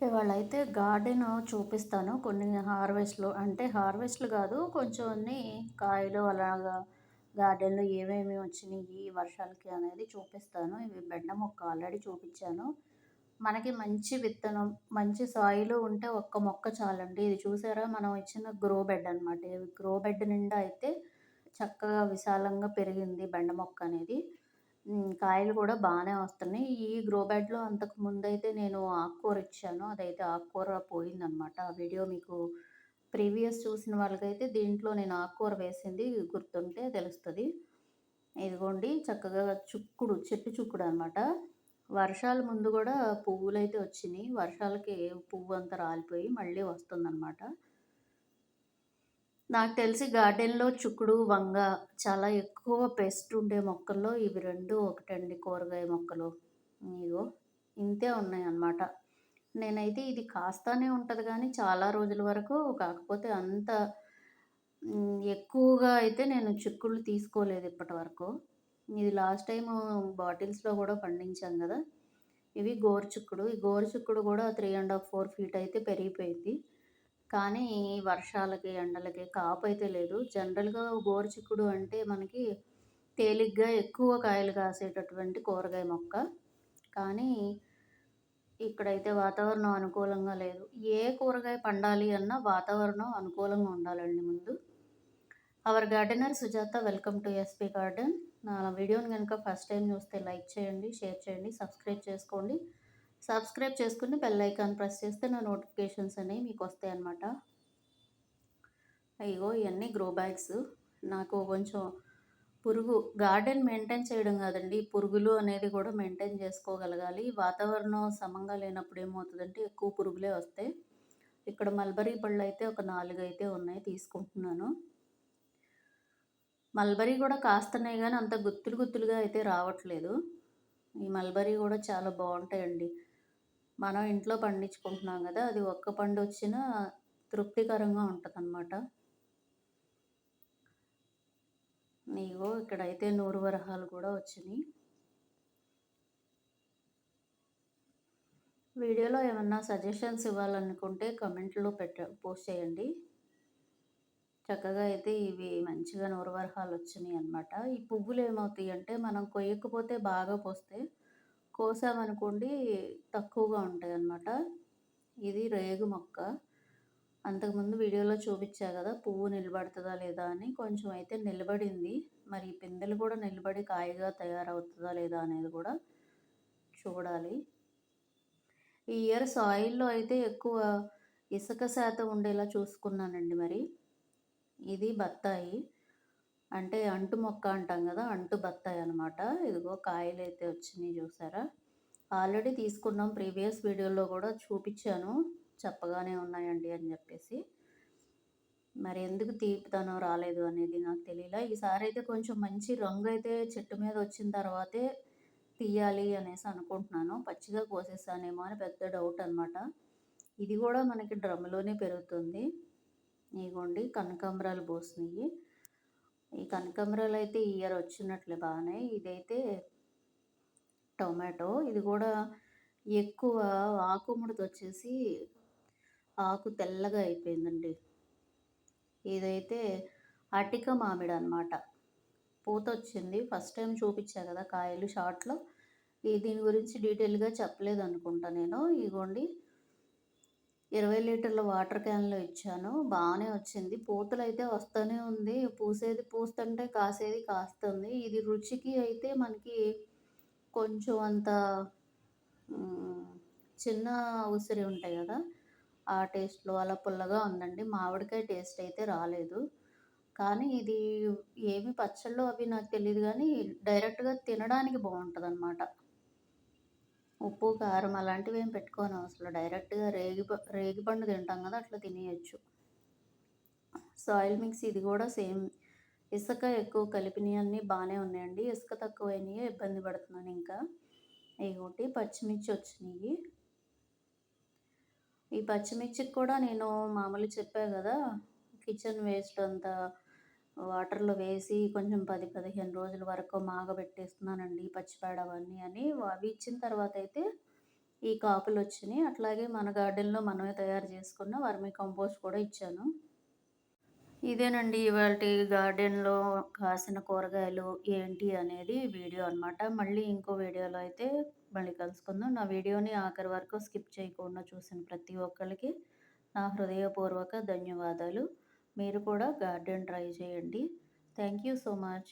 ఇవాళ అయితే గార్డెన్ చూపిస్తాను. కొన్ని హార్వెస్ట్లు అంటే హార్వెస్ట్లు కాదు కొంచెం కాయలు అలాగా గార్డెన్లో ఏమేమి వచ్చినాయి ఈ వర్షాలకి అనేది చూపిస్తాను. ఇవి బెండ మొక్క ఆల్రెడీ చూపించాను. మనకి మంచి విత్తనం మంచి సాయిల్ ఉంటే ఒక్క మొక్క చాలండి. ఇది చూసారా? మనం ఇచ్చిన గ్రో బెడ్ అనమాట గ్రో బెడ్ నిండా అయితే చక్కగా విశాలంగా పెరిగింది బెండ మొక్క అనేది. కాయలు కూడా బాగానే వస్తున్నాయి. ఈ గ్రో బ్యాడ్లో అంతకు ముందైతే నేను ఆకుకూర ఇచ్చాను. అదైతే ఆకుకూర పోయిందనమాట ఆ వీడియో మీకు ప్రీవియస్ చూసిన వాళ్ళకైతే దీంట్లో నేను ఆకుకూర వేసింది గుర్తుంటే తెలుస్తుంది. ఇదిగోండి చక్కగా చుక్కుడు చెట్టు చుక్కుడు అనమాట వర్షాల ముందు కూడా పువ్వులు అయితే వచ్చినాయి. వర్షాలకి పువ్వు అంతా రాలిపోయి మళ్ళీ వస్తుందన్నమాట. నాకు తెలిసి గార్డెన్లో చుక్కుడు వంగ చాలా ఎక్కువ పెస్ట్ ఉండే మొక్కల్లో ఇవి రెండు ఒకటండి కూరగాయ మొక్కలు. ఇగో ఇంతే ఉన్నాయి అన్నమాట నేనైతే ఇది కాస్తానే ఉంటుంది కానీ చాలా రోజుల వరకు కాకపోతే అంత ఎక్కువగా అయితే నేను చిక్కుళ్ళు తీసుకోలేదు ఇప్పటి వరకు. ఇది లాస్ట్ టైం బాటిల్స్లో కూడా పండించాం కదా. ఇవి గోరుచుక్కుడు ఈ గోరుచుక్కుడు కూడా three and half four feet అయితే పెరిగిపోయింది. కానీ వర్షాలకి ఎండలకి కాపు అయితే లేదు. జనరల్గా గోరుచిక్కుడు అంటే మనకి తేలిగ్గా ఎక్కువ కాయలు కాసేటటువంటి కూరగాయ మొక్క. కానీ ఇక్కడైతే వాతావరణం అనుకూలంగా లేదు. ఏ కూరగాయ పండాలి అన్నా వాతావరణం అనుకూలంగా ఉండాలండి ముందు. Our gardener Sujatha welcome to SP garden. నా వీడియోని కనుక ఫస్ట్ టైం చూస్తే లైక్ చేయండి షేర్ చేయండి సబ్స్క్రైబ్ చేసుకోండి. సబ్స్క్రైబ్ చేసుకుని బెల్ ఐకాన్ ప్రెస్ చేస్తే నా నోటిఫికేషన్స్ అనేవి మీకు వస్తాయి అన్నమాట అయ్యో ఇవన్నీ గ్రో బ్యాగ్స్. నాకు కొంచెం పురుగు గార్డెన్ మెయింటైన్ చేయడం కాదండి. పురుగులు అనేది కూడా మెయింటైన్ చేసుకోగలగాలి. వాతావరణం సమంగా లేనప్పుడు ఏమవుతుందంటే ఎక్కువ పురుగులే వస్తాయి. ఇక్కడ మల్బరీ పళ్ళు అయితే ఒక నాలుగు అయితే ఉన్నాయి తీసుకుంటున్నాను. మల్బరీ కూడా కాస్తున్నాయి కానీ అంత గుత్తులు గుత్తులుగా అయితే రావట్లేదు. ఈ మల్బరీ కూడా చాలా బాగుంటాయండి. మనం ఇంట్లో పండించుకుంటున్నాం కదా అది ఒక్క పండు వచ్చినా తృప్తికరంగా ఉంటుంది అన్నమాట నీగో ఇక్కడైతే నూరు వరహాలు కూడా వచ్చినాయి. వీడియోలో ఏమన్నా సజెషన్స్ ఇవ్వాలనుకుంటే కమెంట్లో పెట్ట పోస్ట్ చేయండి. చక్కగా అయితే ఇవి మంచిగా నూరు వరహాలు వచ్చినాయి అనమాట ఈ పువ్వులు ఏమవుతాయి అంటే మనం కొయ్యకపోతే బాగా పోస్తే కోసామనుకోండి తక్కువగా ఉంటాయి అన్నమాట ఇది రేగు మొక్క. అంతకుముందు వీడియోలో చూపించా కదా పువ్వు నిలబడుతుందా లేదా అని. కొంచెం అయితే నిలబడింది. మరి పిందెలు కూడా నిలబడి కాయగా తయారవుతుందా లేదా అనేది కూడా చూడాలి. ఈ ఇయర్ సాయిల్లో అయితే ఎక్కువ ఇసుక శాతం ఉండేలా చూసుకున్నానండి మరి. ఇది బత్తాయి. అంటే అంటు మొక్క అంటాం కదా అంటు బత్తాయి అనమాట ఇదిగో కాయలు అయితే వచ్చినాయి చూసారా? ఆల్రెడీ తీసుకున్నాం ప్రీవియస్ వీడియోలో కూడా చూపించాను. చెప్పగానే ఉన్నాయండి అని చెప్పేసి. మరి ఎందుకు తీపితనం రాలేదు అనేది నాకు తెలియలా. ఈసారి అయితే కొంచెం మంచి రంగు అయితే చెట్టు మీద వచ్చిన తర్వాతే తీయాలి అనేసి అనుకుంటున్నాను. పచ్చిగా కోసేసానేమో అని పెద్ద డౌట్ అనమాట ఇది కూడా మనకి డ్రమ్లోనే పెరుగుతుంది. ఇగోండి కనకాంబరాలు పోసినాయి. ఈ కనకాంబరాలు అయితే ఇయర్ వచ్చినట్లే బాగానే ఇదైతే టొమాటో. ఇది కూడా ఎక్కువ ఆకుముడత వచ్చేసి ఆకు తెల్లగా అయిపోయిందండి. ఇదైతే అటిక మామిడి అనమాట పూత వచ్చింది. ఫస్ట్ టైం చూపించా కదా కాయలు షార్ట్లో. దీని గురించి డీటెయిల్గా చెప్పలేదు అనుకుంటా నేను. ఇగోండి. ఇరవై లీటర్ల వాటర్ క్యాన్లో ఇచ్చాను. బాగానే వచ్చింది. పూతలు అయితే వస్తూనే ఉంది. పూసేది పూస్తుంటే కాసేది కాస్తుంది. ఇది రుచికి అయితే మనకి కొంచెం అంత చిన్న ఉసిరి ఉంటాయి కదా ఆ టేస్ట్లో అలా పుల్లగా ఉందండి. మామిడికాయ టేస్ట్ అయితే రాలేదు. కానీ ఇది ఏమి పచ్చళ్ళు అవి నాకు తెలియదు కానీ డైరెక్ట్గా తినడానికి బాగుంటుంది అనమాట ఉప్పు కారం అలాంటివి ఏం పెట్టుకోను. అసలు డైరెక్ట్గా రేగి రేగి పండు తింటాం కదా అట్లా తినేయచ్చు. సాయిల్ మిక్స్ ఇది కూడా సేమ్. ఇసుక ఎక్కువ కలిపినవి అన్నీ బాగానే ఉన్నాయండి. ఇసుక తక్కువైనవి ఇబ్బంది పడుతున్నాను ఇంకా. ఇంకోటి పచ్చిమిర్చి వచ్చినాయి. ఈ పచ్చిమిర్చికి కూడా నేను మామూలు చెప్పా కదా కిచెన్ వేస్ట్ అంతా వాటర్లో వేసి కొంచెం పది పదిహేను రోజుల వరకు మాగబెట్టేస్తున్నానండి పచ్చిపేడ అవన్నీ అని. అవి ఇచ్చిన తర్వాత అయితే ఈ కాపులు వచ్చినాయి. అట్లాగే మన గార్డెన్లో మనమే తయారు చేసుకున్న వర్మీ కంపోస్ట్ కూడా ఇచ్చాను. ఇదేనండి ఇవాళ గార్డెన్లో కాసిన కూరగాయలు ఏంటి అనేది వీడియో అనమాట మళ్ళీ ఇంకో వీడియోలో అయితే మళ్ళీ కలుసుకుందాం. నా వీడియోని ఆఖరి వరకు స్కిప్ చేయకుండా చూసిన ప్రతి ఒక్కరికి నా హృదయపూర్వక ధన్యవాదాలు. మీరు కూడా గార్డెన్ ట్రై చేయండి. Thank you so much.